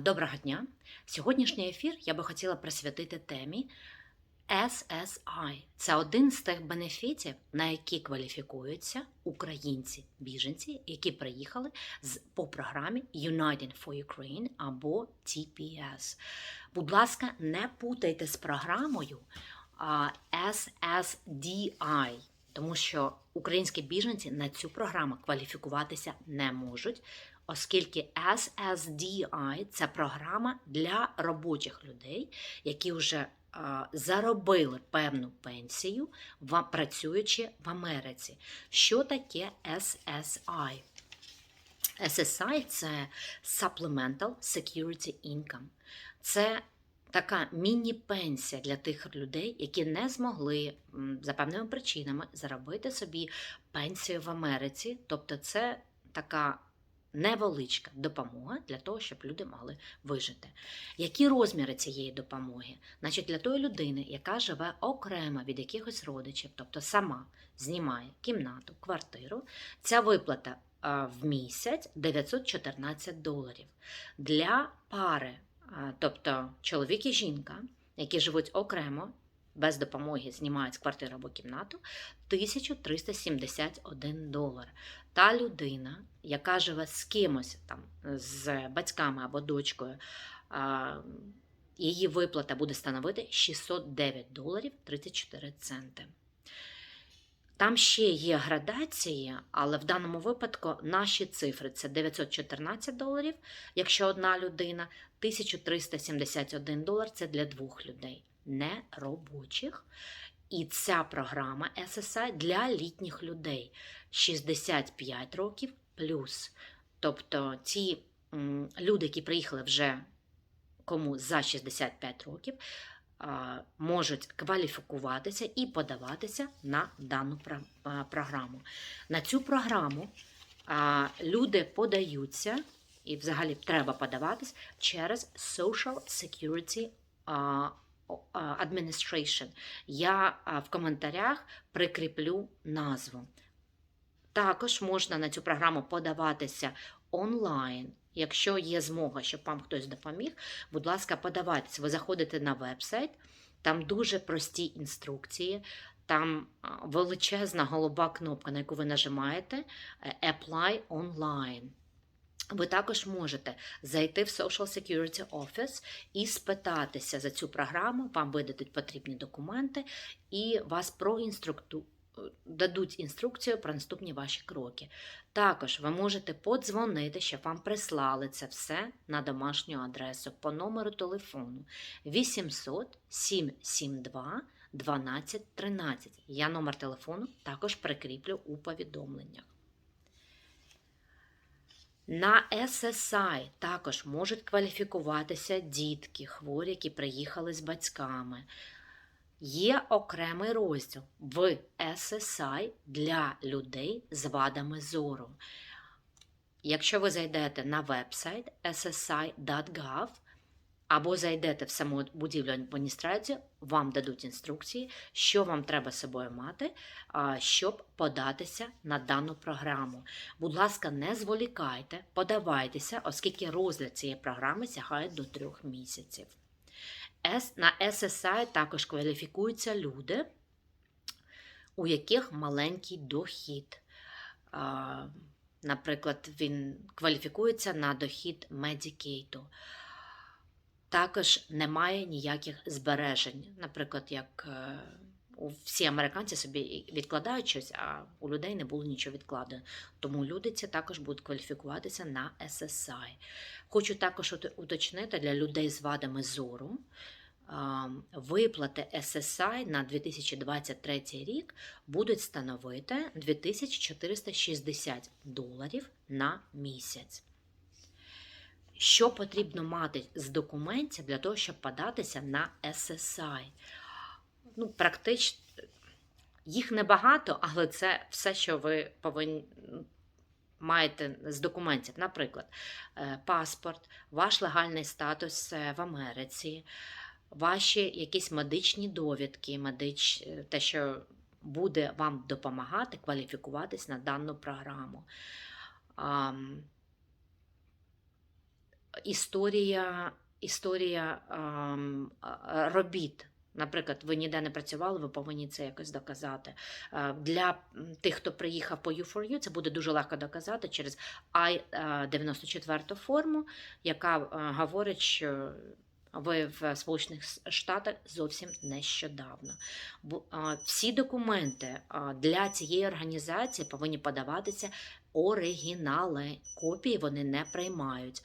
Доброго дня! Сьогоднішній ефір я би хотіла присвятити темі SSI. Це один з тих бенефітів, на які кваліфікуються українці-біженці, які приїхали з, по програмі United for Ukraine або TPS. Будь ласка, не путайте з програмою SSDI, тому що українські біженці на цю програму кваліфікуватися не можуть оскільки SSDI це програма для робочих людей, які вже заробили певну пенсію, працюючи в Америці. Що таке SSI? SSI це Supplemental Security Income. Це така міні-пенсія для тих людей, які не змогли за певними причинами заробити собі пенсію в Америці. Тобто, це така невеличка допомога для того, щоб люди могли вижити. Які розміри цієї допомоги? Значить, для тої людини, яка живе окремо від якихось родичів, тобто сама знімає кімнату, квартиру, ця виплата в місяць 914 доларів. Для пари, тобто чоловік і жінка, які живуть окремо, без допомоги знімають квартиру або кімнату, 1371 долар. Та людина, яка живе з кимось там, з батьками або дочкою, її виплата буде становити 609 доларів 34 центи. Там ще є градації, але в даному випадку наші цифри це 914 доларів, якщо одна людина, 1371 долар це для двох людей, не робочих. І ця програма SSI для літніх людей 65 років плюс. Тобто ці люди, які приїхали вже кому за 65 років, можуть кваліфікуватися і подаватися на дану програму. На цю програму люди подаються, і взагалі треба подаватись через Social Security Administration. Я в коментарях прикріплю назву. Також можна на цю програму подаватися онлайн. Якщо є змога, щоб вам хтось допоміг, будь ласка, подавайтеся. Ви заходите на веб-сайт, там дуже прості інструкції, там величезна голуба кнопка, на яку ви нажимаєте е, Apply Online. Ви також можете зайти в Social Security Office і спитатися за цю програму, вам видадуть потрібні документи і вас проінструкту... дадуть інструкцію про наступні ваші кроки. Також ви можете подзвонити, щоб вам прислали це все на домашню адресу по номеру телефону 800 772 1213. Я номер телефону також прикріплю у повідомленнях. На SSI також можуть кваліфікуватися дітки, хворі, які приїхали з батьками. Є окремий розділ в SSI для людей з вадами зору. Якщо ви зайдете на веб-сайт ssi.gov або зайдете в саму будівлю адміністрацію, вам дадуть інструкції, що вам треба з собою мати, щоб податися на дану програму. Будь ласка, не зволікайте, подавайтеся, оскільки розгляд цієї програми сягає до трьох місяців. На SSI також кваліфікуються люди, у яких маленький дохід. Наприклад, він кваліфікується на дохід медікейту. Також немає ніяких збережень. Наприклад, як е, всі американці собі відкладають щось, а у людей не було нічого відкладено. Тому люди ці також будуть кваліфікуватися на SSI. Хочу також уточнити для людей з вадами зору. Виплати SSI на 2023 рік будуть становити 2460 доларів на місяць. Що потрібно мати з документів для того, щоб податися на SSI? Ну, практично їх небагато, але це все, що ви повинні ну, маєте з документів. Наприклад, е, паспорт, ваш легальний статус в Америці, ваші якісь медичні довідки, медич, те, що буде вам допомагати кваліфікуватись на дану програму. Історія, історія ем, е, робіт. Наприклад, ви ніде не працювали, ви повинні це якось доказати. Е, Для тих, хто приїхав по U4U, це буде дуже легко доказати через I-94 форму, яка е, говорить, що ви в Сполучених Штатах зовсім нещодавно. Всі документи для цієї організації повинні подаватися оригінали. Копії вони не приймають.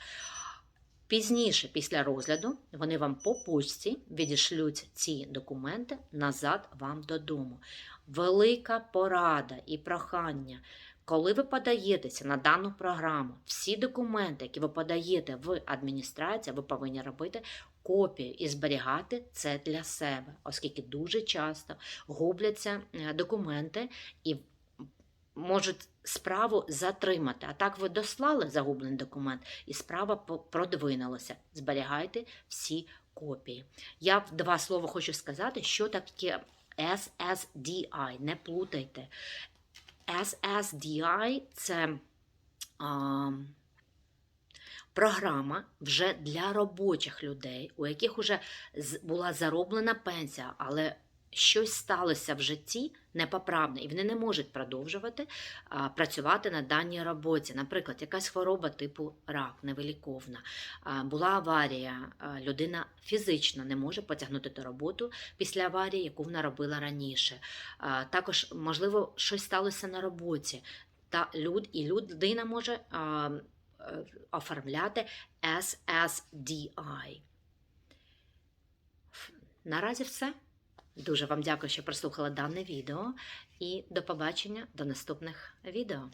Пізніше, після розгляду, вони вам по почті відішлють ці документи назад вам додому. Велика порада і прохання. Коли ви подаєтеся на дану програму, всі документи, які ви подаєте в адміністрацію, ви повинні робити копію і зберігати це для себе, оскільки дуже часто губляться е, документи і можуть справу затримати. А так ви дослали загублений документ, і справа продвинулася. Зберігайте всі копії. Я в два слова хочу сказати, що таке SSDI. Не плутайте. SSDI це а, програма вже для робочих людей, у яких вже була зароблена пенсія, але щось сталося в житті непоправне, і вони не можуть продовжувати а, працювати на даній роботі. Наприклад, якась хвороба типу рак, невиліковна, а, була аварія, а, людина фізично не може потягнути ту роботу після аварії, яку вона робила раніше. А, Також, можливо, щось сталося на роботі. Та люд, і людина може а, е, оформляти SSDI. Наразі все. Дуже вам дякую, що прослухали дане відео, і до побачення до наступних відео.